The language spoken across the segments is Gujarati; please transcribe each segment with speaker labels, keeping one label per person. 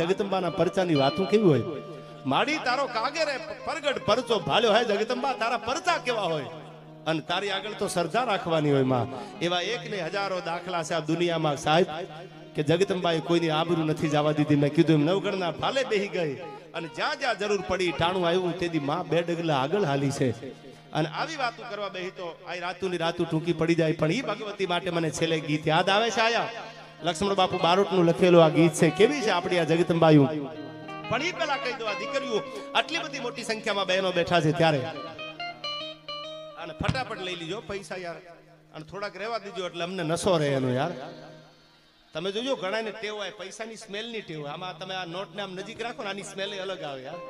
Speaker 1: જગદંબાના પરચાની વાતું કેવી હોય? માડી તારો કાગેરે પરગટ પરચો ભાલ્યો હોય જગદંબા, તારા પરચા કેવા હોય? અને તારી આગળ તો સરજા રાખવાની હોયમાં. એવા એક ને હજારો દાખલા છે આ દુનિયામાં સાહેબ, કે જગદંબાએ કોઈની આબરૂ નથી જવા દીધી. મેં કીધું એમ નવગણના ભાલે બેહી ગઈ અને જ્યાં જ્યાં જરૂર પડી ટાણું આવ્યું, તેથી માં બે ડગલા આગળ હાલી છે. અને આવી વાતો કરવા બેહી તો આ રાતુની રાતુ ટૂંકી પડી જાય, પણ ઈ ભગવતી માટે મને છેલ્લે ગીત યાદ આવે છે આયા. લક્ષ્મણ બાપુ બારોટનું લખેલું આ ગીત છે. કેવી છે આપણી આ જગદંબાયું પણ એ પેલા કહી દો આ દીકરીઓ આટલી બધી મોટી સંખ્યામાં બહેનો બેઠા છે ત્યારે. અને ફટાફટ લઈ લીજો પૈસા યાર. અને થોડાક રહેવા દીજો એટલે અમને નસો રહે એનો યાર. તમે જોજો ઘણાને ટેવ હોય પૈસાની સ્મેલની ટેવ આમાં તમે આ નોટને આમ નજીક રાખો ને, આની સ્મેલ અલગ આવે યાર.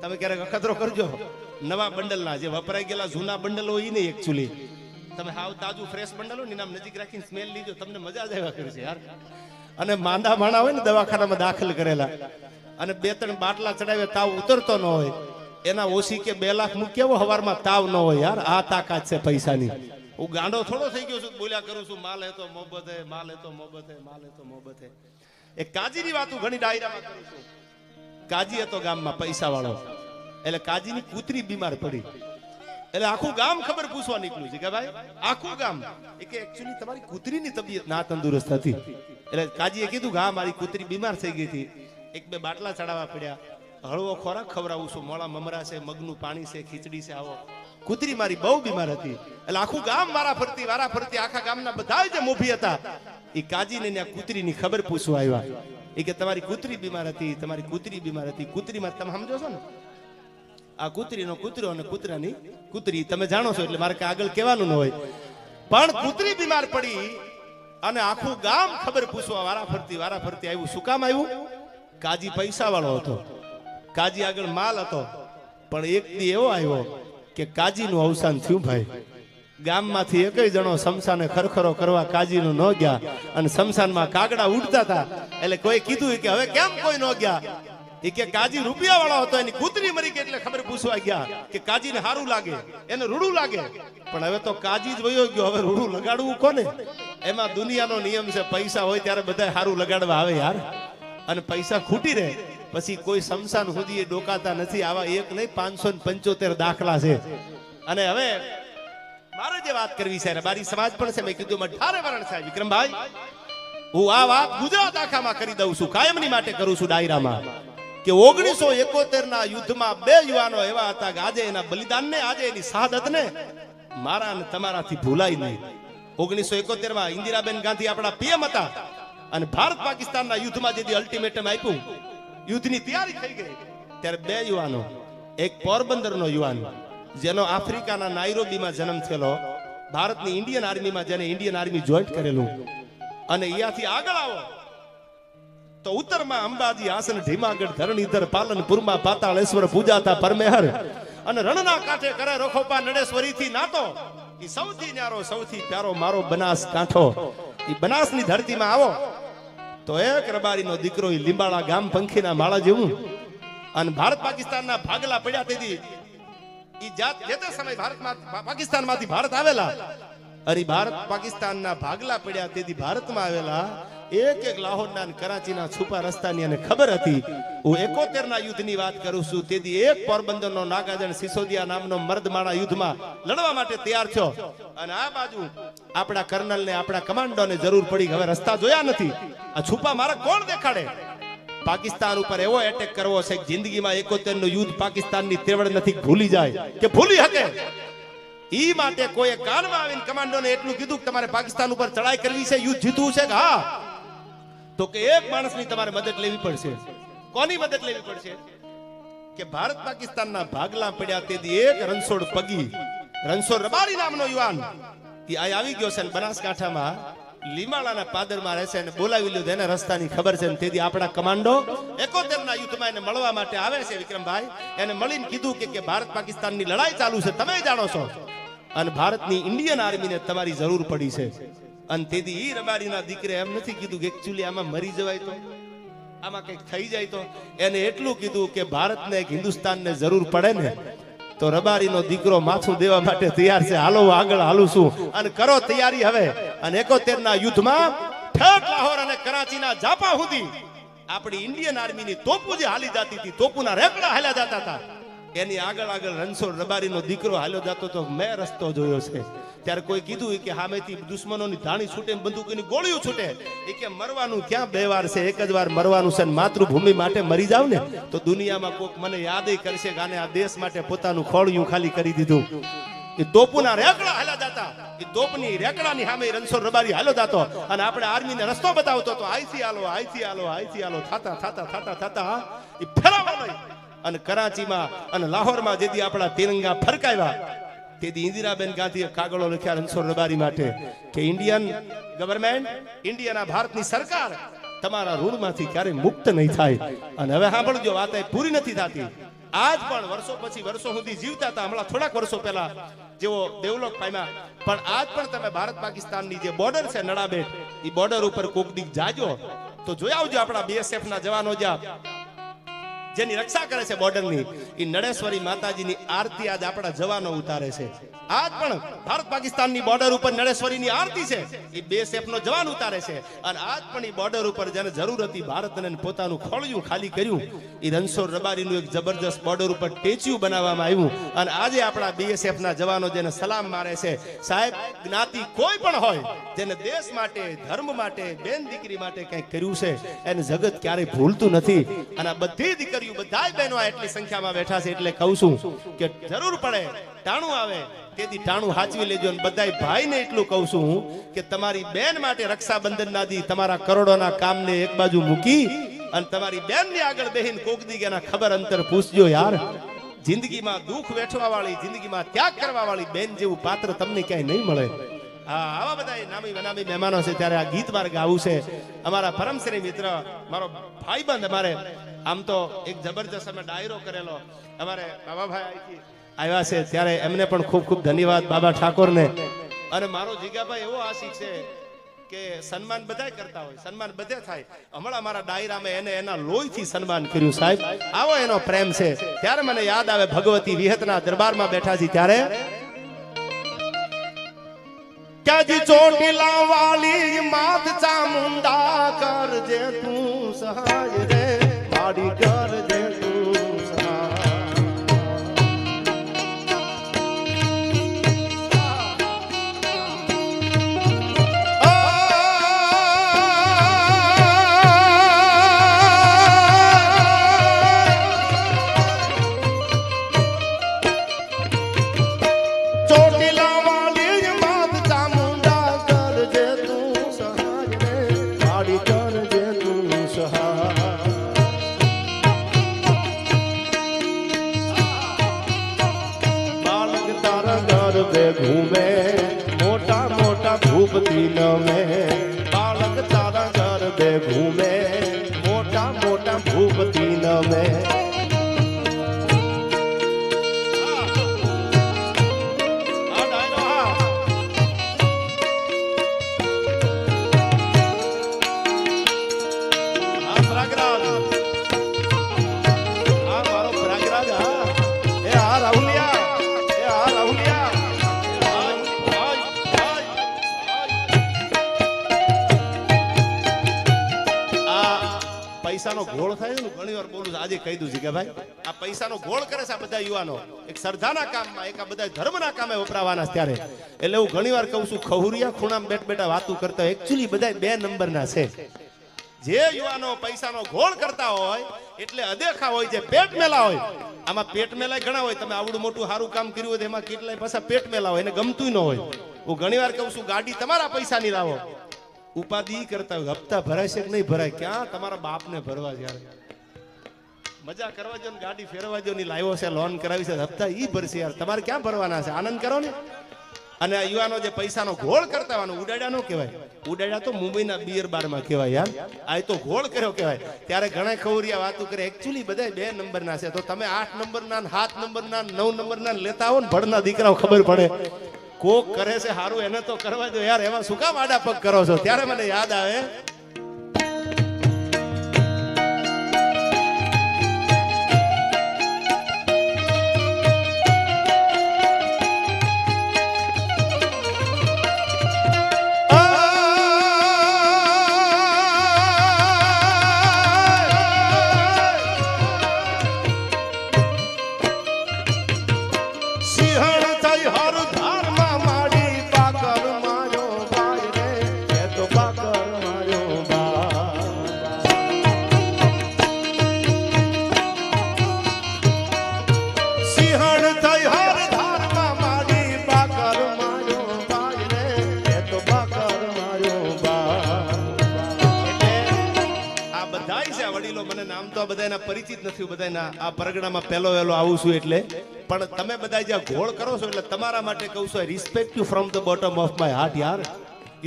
Speaker 1: તમે ક્યારેક અખતરો કરજો. નવા બંડલના જે વપરાઈ ગયેલા જૂના બંડલ હોય એ નહીં એકચ્યુઅલી તમે હાવ તાજું ફ્રેશ બંડલો ને નજીક રાખીને સ્મેલ લીજો, તમને મજા જ આવ્યા કરશે યાર. અને માંદા માણા હોય ને, દવાખાનામાં દાખલ કરેલા. અને બે ત્રણ બાટલા ચડાવે તાવ ઉતરતો ન હોય. એના ઓછી કે બે લાખ મૂક્યા હવારમાં તાવ ન હોય યાર. આ તાકાત છે પૈસાની. હું ગાંડો થોડો થઈ ગયો છું, બોલ્યા કરું છું, માલ હે તો મોહબ્બત હે, માલ હે તો મોહબ્બત હે, માલ હે તો મોહબ્બત હે. એ કાજીની વાતો ઘણી ડાયરામાં કરું છું. કાજી હતો ગામમાં પૈસા વાળો એટલે કાજીની કૂતરી બીમાર પડી. એટલે આખું ગામ ખબર પૂછવા નીકળ્યું છે કે ભાઈ, આખું ગામ. એ કે એકચ્યુઅલી તમારી કૂતરીની તબિયત ના તંદુરસ્ત હતી. એટલે કાજીએ કીધું કે મારી કૂતરી બીમાર થઈ ગઈ હતી. એક બે બાટલા ચડાવવા પડ્યા. હળવો ખોરાક ખવડાવું છું. મોળા મમરા છે, મગનું પાણી છે, ખીચડી છે, આવો. કૂતરી મારી બહુ બીમાર હતી. એટલે આખું ગામ વારા ફરતી વારા ફરતી, આખા ગામના બધા જે મોભી હતા. એ કાજીને ત્યાં કૂતરીની ખબર પૂછવા આવ્યા. એ કે તમારી કૂતરી બીમાર હતી, તમારી કૂતરી બીમાર હતી. કૂતરીમાં તમે સમજો છો ને? આ કૂતરીનો કૂતરો અને કૂતરાની કૂતરી, તમે જાણો છો એટલે મારે આગળ કહેવાનું ન હોય. પણ કૂતરી બીમાર પડી અને આખું ગામ ખબર પૂછવા વારા ફરતી વારા ફરતી આવ્યું. શું કામ આવ્યું? કાજી પૈસા વાળો હતો. કાજી આગળ માલ હતો. પણ એક દી એવો આવ્યો કે કાજીનું અવસાન થયું ભાઈ. ગામમાંથી એકય જણો શમશાને ખરખરો કરવા કાજીનું ન ગયા અને શમશાનમાં કાગડા ઉડતા હતા. એટલે કોઈ કીધું કે હવે કેમ કોઈ ન ગયા? એ કે કાજી રૂપિયા વાળો હતો, એની કૂતરી મરી ગઈ એટલે ખબર પૂછવા ગયા કે કાજીને સારું લાગે, એને રૂડું લાગે. પણ હવે તો કાજી જ વયો ગયો, હવે રૂડું લગાડવું કોને? એમાં દુનિયાનો નિયમ છે, પૈસા હોય ત્યારે બધા સારું લગાડવા આવે યાર. અને પૈસા ખૂટી રહે, પછી કોઈ સમસાન સુધી એ ડોકાતા નથી, આવા એક નહીં, પાંચસો પંચોતેર દાખલા છે. અને હવે મારે જે વાત કરવી છે મારી સમાજ પણ છે, મેં કીધું અઢારે વરણ છે, વિક્રમભાઈ. હું આ વાત ગુજરાત આખામાં કરી દઉં છું, કાયમની માટે કરું છું ડાયરામાં. કે ઓગણીસો એકોતેર ના યુદ્ધમાં બે યુવાનો એવા હતા કે આજે એના બલિદાન ને આજે એની શહાદત ને મારા અને તમારાથી ભૂલાય નહીં. ઓગણીસો એકોતેરમાં ઇન્દિરાબેન ગાંધી આપણા પીએમ હતા અને ભારત પાકિસ્તાનના યુદ્ધમાં જે અલ્ટિમેટમ આપ્યું, યુદ્ધની તૈયારી થઈ ગઈ. ત્યારે બે યુવાનો, એક પોરબંદરનો યુવાન, જેનો આફ્રિકાના નાઇરોબીમાં જન્મ થયેલો, ભારતની ઇન્ડિયન આર્મીમાં જેને ઇન્ડિયન આર્મી જોઈન્ટ કરેલું અને અહીંયાથી આગળ આવો. તો ઉત્તરમાં અંબાજી આસન, ઢીમાગઢ, ધરણીધર પાલનપુરમાં પાતાળેશ્વર, પૂજાતા પરમેહર અને રણના કાંઠે કરે રખોપા નડેશ્વરીથી નાતો. ઈ સૌથી ન્યારો, સૌથી પ્યારો મારો બનાસ કાંઠો. ઈ બનાસની ધરતીમાં આવો. તો એક રબારીનો દીકરો ઈ લીંબાળા ગામ પંખીના માળા જેવું. અને ભારત પાકિસ્તાનના ભાગલા પડ્યા તેથી ઈ જાત જે સમય ભારતમાં, પાકિસ્તાનમાંથી ભારત આવેલા. અરે ભારત પાકિસ્તાનના ભાગલા પડ્યા તેથી ભારતમાં આવેલા એક એક લાહોરના કરાચીના છુપા રસ્તાની અને ખબર હતી, હું એકોતેર ના યુદ્ધની વાત કરું છું, તેથી એક પોરબંદરનો નાગાજન સિસોદિયા નામનો મર્દમાણા યુદ્ધમાં લડવા માટે તૈયાર છો અને આ બાજુ આપણા કર્નલને, આપણા કમાન્ડોને જરૂર પડી હવે રસ્તા જોયા નથી. આ છુપા મારા કોણ દેખાડે? પાકિસ્તાન ઉપર એવો એટેક કરવો છે જિંદગીમાં એકોતેરનું યુદ્ધ પાકિસ્તાનની તેવડ નથી, ભૂલી જાય. કે ભૂલી શકે? ઈ માટે કોઈ કાનમાં આવીને કમાન્ડોને એટલું કીધું કે તમારે પાકિસ્તાન ઉપર ચડાઈ કરવી છે, યુદ્ધ જીતવું છે કે હા? તો કે એક માણસની તમારે મદદ લેવી પડશે. કોની મદદ લેવી પડશે? કે ભારત પાકિસ્તાનના ભાગલા પડ્યા તેથી એક રણછોડ પગી, રણછોડ રબારી નામનો યુવાન એ આવી ગયો છે બનાસકાંઠામાં લીમાળાના પાદરમાં રહેશે અને બોલાવી લીધું એને રસ્તાની ખબર છે તેથી આપણા કમાન્ડો એકોતેર ના યુદ્ધમાં એને મળવા માટે આવે છે વિક્રમભાઈ. એને મળીને કીધું કે કે ભારત પાકિસ્તાનની લડાઈ ચાલુ છે, તમે જાણો છો. અને ભારતની ઇન્ડિયન આર્મીને તમારી જરૂર પડી છે. અને તેથી ઈ રબારીના દીકરે એમ નથી કીધું કે એકચ્યુઅલી આમાં મરી જવાય તો? આમાં કંઈક થઈ જાય તો? એને એટલું કીધું કે ભારતને એક હિન્દુસ્તાનને જરૂર પડે ને, તો રબારીનો દીકરો માથું દેવા માટે તૈયાર છે. હાલો આગળ હાલું છું. અને કરો તૈયારી હવે. અને એકોતેર ના યુદ્ધમાં ઠેઠ લાહોર અને કરાચીના જાપા સુધી આપણી ઇન્ડિયન આર્મીની તોપુ જે હાલી જતી હતી, તોપુના રેકડા હાલ્યા જતા હતા. એની આગળ આગળ રણછોડ રબારીનો દીકરો હાલ્યો જતો તો મેં રસ્તો જોયો છે. ત્યારે કોઈ કીધું કે હામેથી દુશ્મનોની ધાણી છૂટે બંદૂકની ગોળીઓ છૂટે. એ કે મરવાનું ક્યાં બે વાર છે? એક જ વાર મરવાનું છે માતૃભૂમિ માટે મરી જાવ ને, તો દુનિયામાં કોક મને યાદ કરશે કે આ દેશ માટે પોતાનું ખોળિયું ખાલી કરી દીધું. એ તોપુના રેકડા હાલા જાતા. એ તોપની રેકડાની સામે રણછોડ રબારી હાલો જાતો. અને આપણે આર્મીને રસ્તો બતાવતો તો આઈથી હાલો આઈથી હાલો આઈથી હાલો થાતા થાતા થાતા થાતા એ ફેરાવાનો અને કરાચીમાં અને લાહોરમાં જેથી આપણા તિરંગા ફરકાવ્યા તેથી ઇન્દિરાબેન ગાંધીએ કાગળો લખ્યા રણછોડ રબારી માટે કે ઇન્ડિયન ગવર્મેન્ટ, ઇન્ડિયાના ભારતની સરકાર તમારા ઋણમાંથી ક્યારેય મુક્ત નહીં થાય. અને હવે સાંભળજો વાત પૂરી નથી થતી. આજ પણ વર્ષો પછી વર્ષો સુધી જીવતા હતા. હમણાં થોડાક વર્ષો પહેલા જેવો દેવલોક પામ્યા. પણ આજ પણ તમે ભારત પાકિસ્તાનની જે બોર્ડર છે નડાબેટ એ બોર્ડર ઉપર કોકડીક જાજો. તો જોઈ આવજો આપણા બીએસએફ ના જવાનો જ્યાં. જેની રક્ષા કરે છે બોર્ડરની. એ નડેશ્વરી માતાજીની આરતી આજ આપણા જવાનો ઉતારે છે. આજ પણ ભારત પાકિસ્તાનની બોર્ડર ઉપર નડેશ્વરીની આરતી છે. એ બીએસએફ નો જવાન ઉતારે છે. અને આજ પણ એ બોર્ડર ઉપર જેને જરૂર હતી ભારતને પોતાનું ખોળ્યું ખાલી કર્યું. એ રણછોડ રબારીનું એક જબરજસ્ત બોર્ડર ઉપર ટેચ્યુ બનાવવામાં આવ્યું. અને આજે આપણા બીએસએફ ના જવાનો જેને સલામ મારે છે, સાહેબ, જ્ઞાતિ કોઈ પણ હોય જેને દેશ માટે, ધર્મ માટે, બેન દીકરી માટે કંઈક કર્યું છે, એને જગત ક્યારેય ભૂલતું નથી. અને આ બધી દીકરીઓ બધા બહેનો એટલી સંખ્યામાં બેઠા છે એટલે કહું છું કે જરૂર પડે ટાણું આવે તેથી ટાણું હાચવી લેજો અને બધાય ભાઈને એટલું કહું છું કે તમારી બેન માટે રક્ષાબંધન ના દી તમારા કરોડોના કામને એક બાજુ મૂકી અને તમારી બેનની આગળ બેહીને કોક દી એના ખબર અંતર પૂછજો યાર. જિંદગીમાં દુઃખ વેઠવા વાળી જિંદગીમાં ત્યાગ કરવા વાળી બેન જેવું પાત્ર તમને ક્યાંય નહીં મળે. આવા બધા નામી નામી મહેમાનો છે ત્યારે આ ગીત મારે ગાવું છે. અમારા પરમશ્રી મિત્ર, મારો ભાઈબંધ અમારે આમ તો એક જબરજસ્ત અમે ડાયરો કરેલો. અમારે બાબાભાઈ અહીંથી આવ્યા છે, ત્યારે એમને પણ ખૂબ ખૂબ ધન્યવાદ બાબા ઠાકોરને. અને મારો જીગાભાઈ એવો આશિક છે કે સન્માન બધા કરતા હોય, સન્માન બધે થાય. હમણાં મારા ડાયરામાં એને એના લોહીથી સન્માન કર્યું સાહેબ. આવો એનો પ્રેમ છે. ત્યારે મને યાદ આવે ભગવતી વિહતના દરબારમાં બેઠા છે ત્યારે. ક્યાંથી ચોટીલા વાલી માત ચામુંડા કરજે તું સહાય રે માડી કરજે મોટા ભૂપતી નમે કહી દઉં છું કે ભાઈ આ પૈસાનો ગોળ કરે છે આ બધા યુવાનો. એક સરદાના કામમાં, એક આ બધા ધર્મના કામે વપરાવાના ત્યારે. એટલે હું ઘણી વાર કહું છું, ખહુરિયા ખૂણામાં બેઠ બેઠા વાતું કરતા એકચ્યુઅલી બધા બે નંબરના છે. જે યુવાનો પૈસાનો ઘોળ કરતા હોય, એટલે અદેખા હોય જે પેટ મેલા હોય. આમાં પેટ મેલા ઘણા હોય, તમે આવડું મોટું સારું કામ કર્યું હોય એમાં કેટલાય પાછા પેટ મેલા હોય, એને ગમતું ન હોય. હું ઘણી વાર કહું છું, ગાડી તમારા પૈસાની લાવો. ઉપાધિ કરતા હોય, હપ્તા ભરાય છે કે નહીં ભરાય? ક્યાં તમારા બાપને ભરવા જ્યારે મજા કરવા જો ગાડી ફેરવા જો ની લાવ્યો છે લોન કરાવી છે, હપ્તા ઈ ભરશે યાર. તમારે ક્યાં ભરવાના છે? આનંદ કરો ને. અને આ યુવાનો જે પૈસાનો ઘોળ કરતા હોવાનો ઉડાડ્યા નો કહેવાય. ઉડાડ્યા તો મુંબઈના બિયર બારમાં કહેવાય યાર. આ તો ઘોળ કર્યો કહેવાય. ત્યારે ઘણા ખવરિયા વાતો કરે એકચ્યુઅલી બધા બે નંબરના છે. તો તમે આઠ નંબરના સાત નંબરના નવ નંબરના લેતા આવો ને ભણના દીકરાઓ ખબર પડે. કોક કરે છે સારું એને તો કરવા દો યાર, એમાં શું કામ પગ કરો છો? ત્યારે મને યાદ આવે વડીલો મને નામ તો બધાના પરિચિત નથી, બધાના આ પરગડામાં પહેલો વહેલો આવું છું એટલે. પણ તમે બધા જ્યાં ઘોળ કરો છો એટલે તમારા માટે કહું છું respect you from the bottom of my heart યાર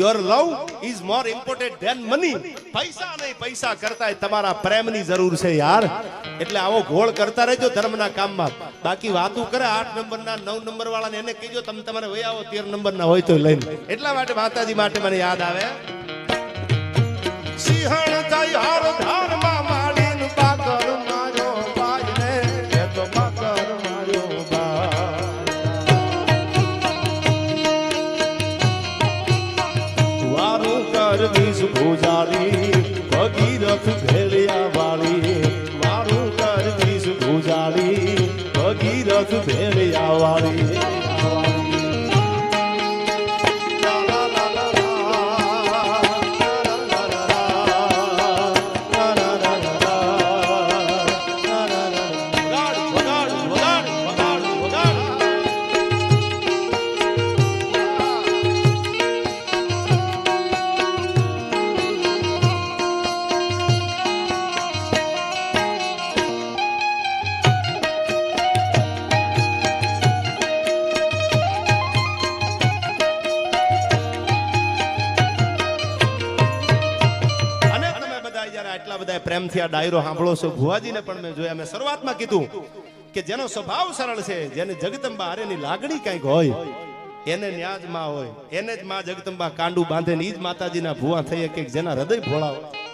Speaker 1: your love is more important than money પૈસા નહીં, પૈસા કરતા તમારા પ્રેમની જરૂર છે યાર એટલે આવો ઘોળ કરતા રહેજો ધર્મના કામમાં. બાકી વાતું કરે આઠ નંબરના, નવ નંબર વાળાને એને કહેજો, તમે તમારે વહી આવો, તેર નંબરના હોય તો લઈને. એટલા માટે માતાજી માટે મને યાદ આવે. સિંહણ જાય હાર કરવીશ પ્રેમથી આ ડાયરો સાંભળો છો. ભુવાજીને પણ મેં જોયા. મેં શરૂઆતમાં કીધું કે જેનો સ્વભાવ સરળ છે, જેને જગદંબા હારેની લાગણી કંઈક હોય, એને ન્યાજમાં હોય, એને જ માં જગદંબા કાંડું બાંધે ને જ માતાજીના ભુવા થઈ કે જેના હૃદય ભોળા હોય.